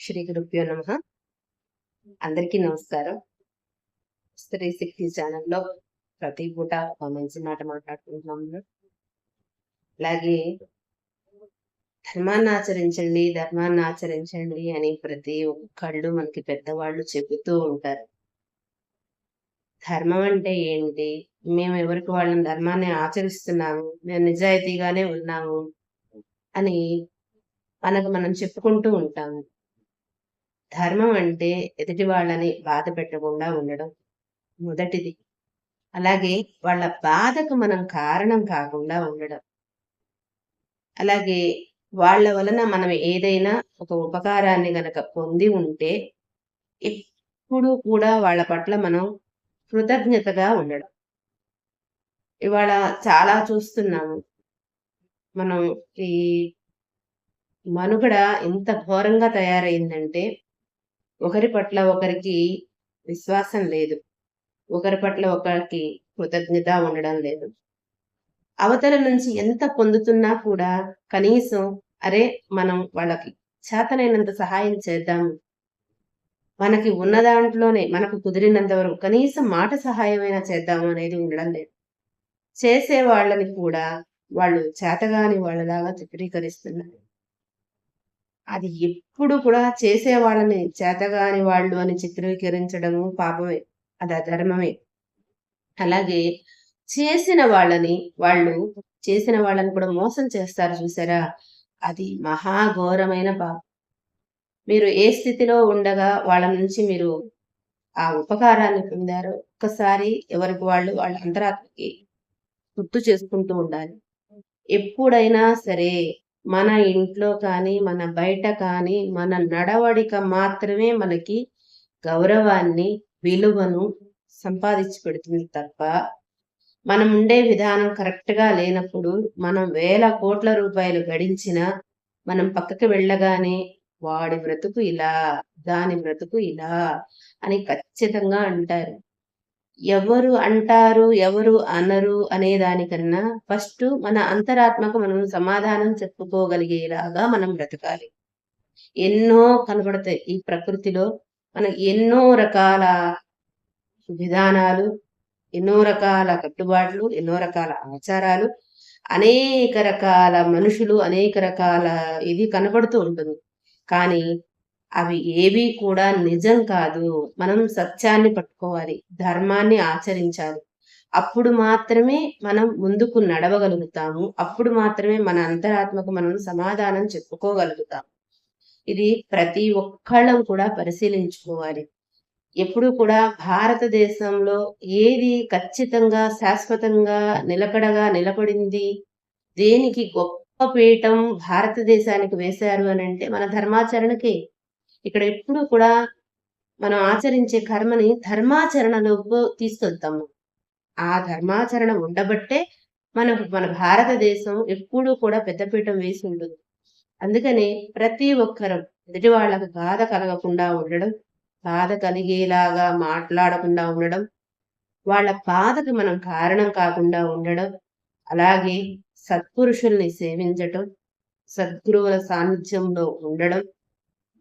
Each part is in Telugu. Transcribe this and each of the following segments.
శ్రీ గురుభ్యో నమ అందరికీ నమస్కారం. స్త్రీ శక్తి ఛానల్లో ప్రతి పూట ఒక మంచి మాట మాట్లాడుకుంటున్నాము అలాగే ధర్మాన్ని ఆచరించండి ధర్మాన్ని ఆచరించండి అని ప్రతి ఒక్కళ్ళు మనకి పెద్దవాళ్ళు చెబుతూ ఉంటారు. ధర్మం అంటే ఏంటి మేము ఎవరికి వాళ్ళని ధర్మాన్ని ఆచరిస్తున్నాము? మేము నిజాయితీగానే ఉన్నాము అని మనకు మనం చెప్పుకుంటూ ఉంటాము. ధర్మం అంటే ఎదుటి వాళ్ళని బాధ పెట్టకుండా ఉండడం మొదటిది. అలాగే వాళ్ళ బాధకు మనం కారణం కాకుండా ఉండడం. అలాగే వాళ్ళ వలన మనం ఏదైనా ఒక ఉపకారాన్ని గనక పొంది ఉంటే ఎప్పుడు కూడా వాళ్ళ పట్ల మనం కృతజ్ఞతగా ఉండడం. ఇవాళ చాలా చూస్తున్నాము. మనం ఈ మనుగడ ఎంత ఘోరంగా తయారైందంటే ఒకరి పట్ల ఒకరికి విశ్వాసం లేదు. ఒకరి పట్ల ఒకరికి కృతజ్ఞత ఉండడం లేదు. అవతల నుంచి ఎంత పొందుతున్నా కూడా కనీసం అరే మనం వాళ్ళకి చేతనైనంత సహాయం చేద్దాం. మనకి ఉన్న దాంట్లోనే మనకు కుదిరినంత వరకు కనీసం మాట సహాయమైనా చేద్దాము అనేది ఉండడం లేదు. చేసే వాళ్ళని కూడా వాళ్ళు చేతగాని వాళ్ళలాగా చిత్రీకరిస్తున్నారు. అది ఎప్పుడు కూడా చేసే వాళ్ళని చేతగాని వాళ్ళు అని చిత్రీకరించడము పాపమే. అది అధర్మమే. అలాగే చేసిన వాళ్ళని వాళ్ళు చేసిన వాళ్ళని కూడా మోసం చేస్తారు చూసారా? అది మహాఘోరమైన పాపం. మీరు ఏ స్థితిలో ఉండగా వాళ్ళ నుంచి మీరు ఆ ఉపకారాన్ని పొందారో ఒక్కసారి ఎవరికి వాళ్ళు వాళ్ళ అంతరాత్మకి గుర్తు చేసుకుంటూ ఉండాలి. ఎప్పుడైనా సరే మన ఇంట్లో కానీ మన బయట కానీ మన నడవడిక మాత్రమే మనకి గౌరవాన్ని విలువను సంపాదించి పెడుతుంది తప్ప మనం ఉండే విధానం కరెక్ట్గా లేనప్పుడు మనం వేల కోట్ల రూపాయలు గడించిన మనం పక్కకి వెళ్ళగానే వాడి బ్రతుకు ఇలా దాని బ్రతుకు ఇలా అని ఖచ్చితంగా అంటారు. ఎవరు అంటారు ఎవరు అనరు అనే దానికన్నా ఫస్ట్ మన అంతరాత్మకు మనం సమాధానం చెప్పుకోగలిగేలాగా మనం బ్రతకాలి. ఎన్నో కనబడతాయి ఈ ప్రకృతిలో. మనకి ఎన్నో రకాల విధానాలు ఎన్నో రకాల కట్టుబాట్లు ఎన్నో రకాల ఆచారాలు అనేక రకాల మనుషులు అనేక రకాల ఇది కనబడుతూ ఉంటుంది. కానీ అవి ఏవి కూడా నిజం కాదు. మనం సత్యాన్ని పట్టుకోవాలి. ధర్మాన్ని ఆచరించాలి. అప్పుడు మాత్రమే మనం ముందుకు నడవగలుగుతాము. అప్పుడు మాత్రమే మన అంతరాత్మకు మనం సమాధానం చెప్పుకోగలుగుతాం ఇది ప్రతి ఒక్కళ్ళం కూడా పరిశీలించుకోవాలి. ఎప్పుడు కూడా భారతదేశంలో ఏది ఖచ్చితంగా శాశ్వతంగా నిలకడగా నిలబడింది? దేనికి గొప్ప పీఠం భారతదేశానికి వేశారు అని అంటే మన ధర్మాచరణకి. ఇక్కడ ఎప్పుడు కూడా మనం ఆచరించే కర్మని ధర్మాచరణలోకి తీసుకెళ్తాము ఆ ధర్మాచరణ ఉండబట్టే మనకు మన భారతదేశం ఎప్పుడూ కూడా పెద్దపీఠం వేసి ఉండదు అందుకని ప్రతి ఒక్కరూ ఎదుటి వాళ్ళకు బాధ కలగకుండా ఉండడం బాధ కలిగేలాగా మాట్లాడకుండా ఉండడం వాళ్ళ బాధకు మనం కారణం కాకుండా ఉండడం అలాగే సత్పురుషుల్ని సేవించటం సద్గురువుల సాన్నిధ్యంలో ఉండడం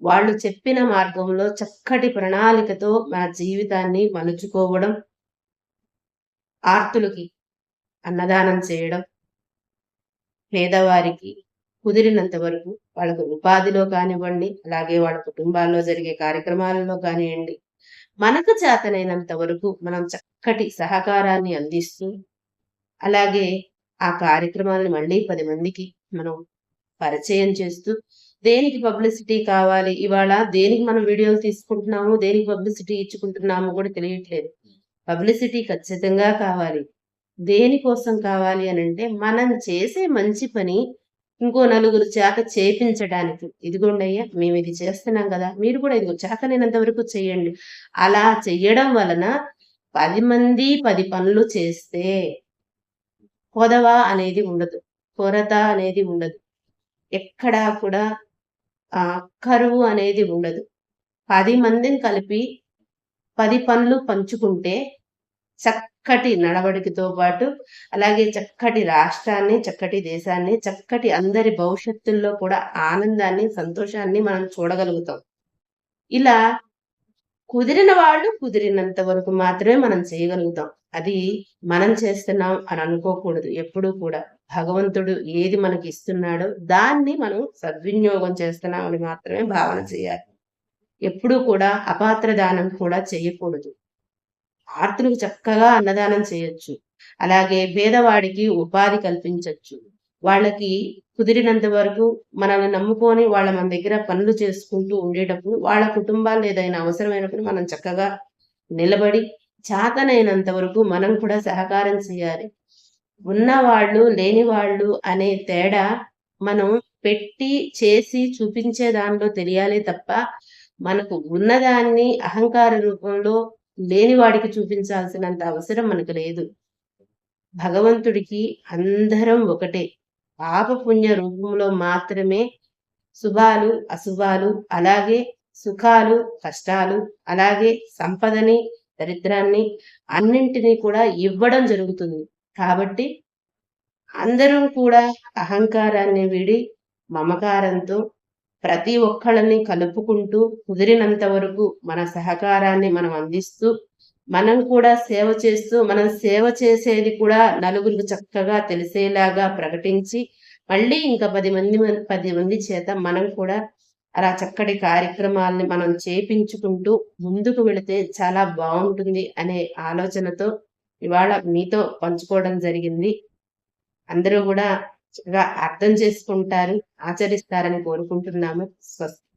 వాళ్ళు చెప్పిన మార్గంలో చక్కటి ప్రణాళికతో మన జీవితాన్ని మలుచుకోవడం ఆర్తులకి అన్నదానం చేయడం పేదవారికి కుదిరినంత వరకు వాళ్ళకు ఉపాధిలో కానివ్వండి అలాగే వాళ్ళ కుటుంబాల్లో జరిగే కార్యక్రమాలలో కానివ్వండి మనకు చేతనైనంత వరకు మనం చక్కటి సహకారాన్ని అందిస్తూ అలాగే ఆ కార్యక్రమాలను మళ్ళీ పది మందికి మనం పరిచయం చేస్తూ దేనికి పబ్లిసిటీ కావాలి? ఇవాళ దేనికి మనం వీడియోలు తీసుకుంటున్నాము? దేనికి పబ్లిసిటీ ఇచ్చుకుంటున్నాము కూడా తెలియట్లేదు. పబ్లిసిటీ ఖచ్చితంగా కావాలి. దేనికోసం కావాలి అని అంటే మనం చేసే మంచి పని ఇంకో నలుగురు చేత చేపించడానికి. ఇదిగోండి అయ్యా మేము ఇది చేస్తున్నాం కదా మీరు కూడా ఇదిగో చేతనైనంత వరకు చేయండి. అలా చెయ్యడం వలన పది మంది పది పనులు చేస్తే కొదవ అనేది ఉండదు కొరత అనేది ఉండదు. ఎక్కడా కూడా కరువు అనేది ఉండదు పది మందిని కలిపి పది పనులు పంచుకుంటే చక్కటి నడవడికతో పాటు అలాగే చక్కటి రాష్ట్రాన్ని చక్కటి దేశాన్ని చక్కటి అందరి భవిష్యత్తుల్లో కూడా ఆనందాన్ని సంతోషాన్ని మనం చూడగలుగుతాం ఇలా కుదిరిన వాళ్ళు కుదిరినంత వరకు మాత్రమే మనం చేయగలుగుతాం. అది మనం చేస్తున్నాం అని అనుకోకూడదు ఎప్పుడూ కూడా. భగవంతుడు ఏది మనకి ఇస్తున్నాడో దాన్ని మనం సద్వినియోగం చేస్తున్నామని మాత్రమే భావన చేయాలి. ఎప్పుడూ కూడా అపాత్ర దానం కూడా చేయకూడదు. ఆర్తులకు చక్కగా అన్నదానం చేయొచ్చు. అలాగే పేదవాడికి ఉపాధి కల్పించవచ్చు వాళ్ళకి కుదిరినంత వరకు మనల్ని నమ్ముకొని వాళ్ళ మన దగ్గర పనులు చేసుకుంటూ ఉండేటప్పుడు వాళ్ళ కుటుంబాలు ఏదైనా అవసరమైనప్పుడు మనం చక్కగా నిలబడి చేతనైనంత వరకు మనం కూడా సహకారం చేయాలి. ఉన్నవాళ్ళు, లేనివాళ్ళు అనే తేడా మనం పెట్టి, చేసి చూపించే దానిలో తెలియాలి తప్ప, మనకు ఉన్నదాన్ని అహంకార రూపంలో లేనివాడికి చూపించాల్సినంత అవసరం మనకు లేదు. భగవంతుడికి అందరం ఒకటే. పాప పుణ్య రూపంలో మాత్రమే శుభాలు, అశుభాలు, అలాగే సుఖాలు, కష్టాలు, అలాగే సంపదని, దరిద్రాన్ని అన్నింటినీ కూడా ఇవ్వడం జరుగుతుంది. కాబట్టి అందరం కూడా అహంకారాన్ని వీడి మమకారంతో ప్రతి ఒక్కళ్ళని కలుపుకుంటూ కుదిరినంత వరకు మన సహకారాన్ని మనం అందిస్తూ, మనం కూడా సేవ చేస్తూ, మనం సేవ చేసేది కూడా నలుగురికి చక్కగా తెలిసేలాగా ప్రకటించి, మళ్ళీ ఇంకా పది మంది పది మంది చేత మనం కూడా అలా చక్కటి కార్యక్రమాల్ని మనం చేపించుకుంటూ ముందుకు వెళితే చాలా బాగుంటుంది అనే ఆలోచనతో ఇవాళ మీతో పంచుకోవడం జరిగింది. అందరూ కూడా చక్కగా అర్థం చేసుకుంటారు, ఆచరిస్తారని కోరుకుంటున్నాము. స్వస్తి.